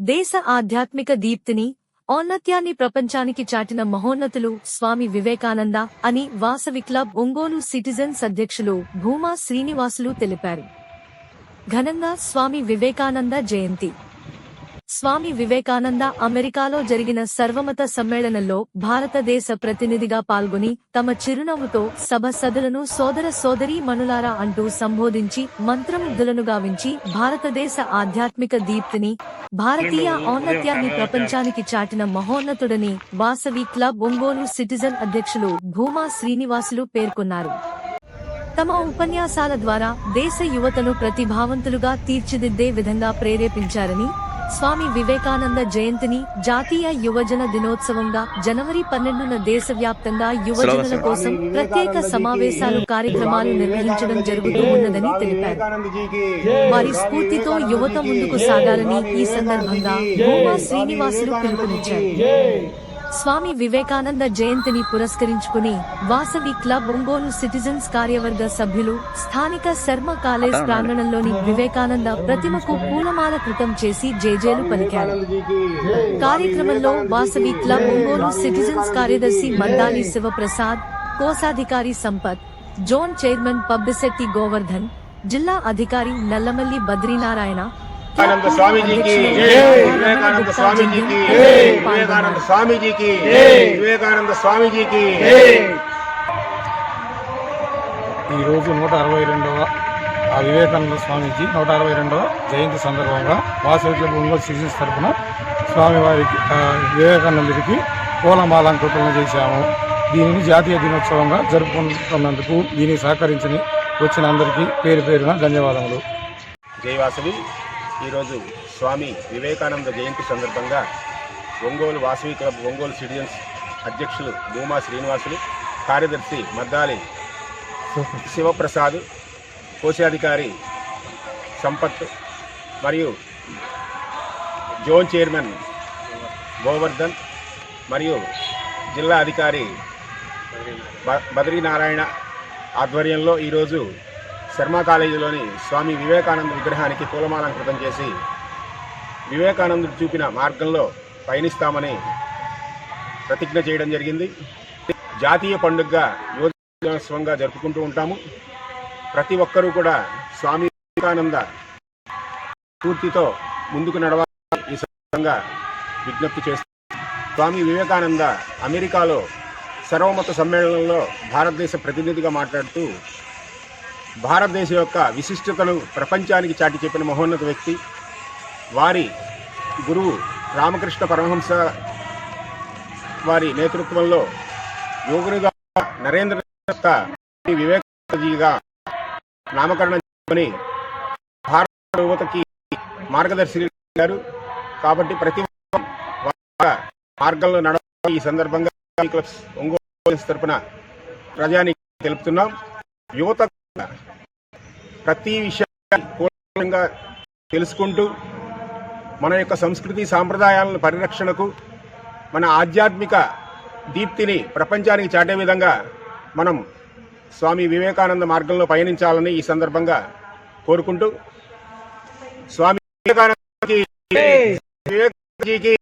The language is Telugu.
దేశ ఆధ్యాత్మిక దీప్తిని ఔన్నత్యాన్ని ప్రపంచానికి చాటిన మహోన్నతులు స్వామి వివేకానంద అని వాసవి క్లబ్ ఒంగోలు సిటిజన్స్ అధ్యక్షులు భూమా శ్రీనివాసులు తెలిపారు. ఘనంగా స్వామి వివేకానంద జయంతి. స్వామి వివేకానంద అమెరికాలో జరిగిన సర్వమత సమ్మేళనంలో భారతదేశ ప్రతినిధిగా పాల్గొని తమ చిరునవ్వుతో సభ సదులను సోదర సోదరీ మనులారా అంటూ సంబోధించి మంత్రముగ్ధులను గావించి భారతదేశ ఆధ్యాత్మిక దీప్తిని భారతీయ ఔన్నత్యాన్ని ప్రపంచానికి చాటిన మహోన్నతుడని వాసవి క్లబ్ ఒంగోలు సిటిజన్ అధ్యక్షులు భూమా శ్రీనివాసులు పేర్కొన్నారు. తమ ఉపన్యాసాల ద్వారా దేశ యువతను ప్రతిభావంతులుగా తీర్చిదిద్దే విధంగా ప్రేరేపించారని స్వామి వివేకానంద జయంతిని జాతీయ యువజన దినోత్సవంగా జనవరి పన్నెండున దేశవ్యాప్తంగా యువజనుల కోసం ప్రత్యేక సమావేశాలు కార్యక్రమాలు నిర్వహించడం జరుగుతూ ఉన్నదని తెలిపారు. వారి స్ఫూర్తితో యువత ముందుకు సాగాలని ఈ సందర్భంగా భూమా శ్రీనివాసులు పిలుపునిచ్చారు. స్వామి వివేకానంద జయంతిని పురస్కరించుకుని వాసవి క్లబ్ ఒంగోలు సిటిజన్స్ కార్యవర్గ సభ్యులు స్థానిక శర్మ కాలేజ్ ప్రాంగణంలోని వివేకానంద ప్రతిమకు పూలమాల కృతం చేసి జేజేలు పలికారు. కార్యక్రమంలో వాసవి క్లబ్ ఒంగోలు సిటిజన్స్ కార్యదర్శి మద్దాలి శివప్రసాద్ కోశాధికారి సంపత్ జోన్ చైర్మన్ పబ్బిశెట్టి గోవర్ధన్ జిల్లా అధికారి నల్లమల్లి బద్రీనారాయణ వివేకానంద స్వామీజీకి వివేకానంద స్వామీజీకి వివేకానంద స్వామీజీకి వివేకానంద స్వామీజీకి ఈరోజు నూట అరవై రెండవ ఆ వివేకానంద స్వామీజీ నూట అరవై రెండవ జయంతి సందర్భంగా వాసవి క్లబ్ ఒంగోలు సిటిజన్స్ తరఫున స్వామివారికి వివేకానందుడికి పూలమాలంకృతులను చేశాము. దీనిని జాతీయ దినోత్సవంగా జరుపుకుంటున్నందుకు దీనికి సహకరించిన వచ్చిన అందరికీ పేరు పేరున ధన్యవాదములు. జయవాసవి ఈరోజు స్వామి వివేకానంద జయంతి సందర్భంగా ఒంగోలు వాసవి క్లబ్ ఒంగోలు సిటిజన్స్ అధ్యక్షులు భూమా శ్రీనివాసులు కార్యదర్శి మద్దాలి శివప్రసాద్ కోశాధికారి సంపత్ మరియు జోన్ చైర్మన్ గోవర్ధన్ మరియు జిల్లా అధికారి బ- బద్రీనారాయణ ఆధ్వర్యంలో ఈరోజు శర్మ కాలేజీలోని స్వామి వివేకానంద విగ్రహానికి పూలమాలంకృతం చేసి వివేకానందుడు చూపిన మార్గంలో పయనిస్తామని ప్రతిజ్ఞ చేయడం జరిగింది. జాతీయ పండుగగా యువ దినోత్సవంగా జరుపుకుంటూ ఉంటాము. ప్రతి ఒక్కరూ కూడా స్వామి వివేకానంద స్ఫూర్తితో ముందుకు నడవాలని ఈ సందర్భంగా విజ్ఞప్తి చేస్తూ స్వామి వివేకానంద అమెరికాలో సర్వమత సమ్మేళనంలో భారతదేశ ప్రతినిధిగా మాట్లాడుతూ భారతదేశం యొక్క విశిష్టతను ప్రపంచానికి చాటి చెప్పిన మహోన్నత వ్యక్తి వారి గురువు రామకృష్ణ పరమహంస వారి నేతృత్వంలో యోగునిగా నరేంద్ర యొక్క నామకరణం చేసుకొని భారత యువతకి మార్గదర్శిగారు కాబట్టి ప్రతి వారి మార్గంలో నడవాలి. ఈ సందర్భంగా క్లబ్స్ ఒంగోలు తరపున ప్రజానికి తెలుపుతున్నాం. యువత ప్రతి విషయాన్ని పూర్ణంగా తెలుసుకుంటూ మన యొక్క సంస్కృతి సాంప్రదాయాలను పరిరక్షణకు మన ఆధ్యాత్మిక దీప్తిని ప్రపంచానికి చాటే విధంగా మనం స్వామి వివేకానంద మార్గంలో పయనించాలని ఈ సందర్భంగా కోరుకుంటూ స్వామి వివేకానందకి వివేకానందజీకి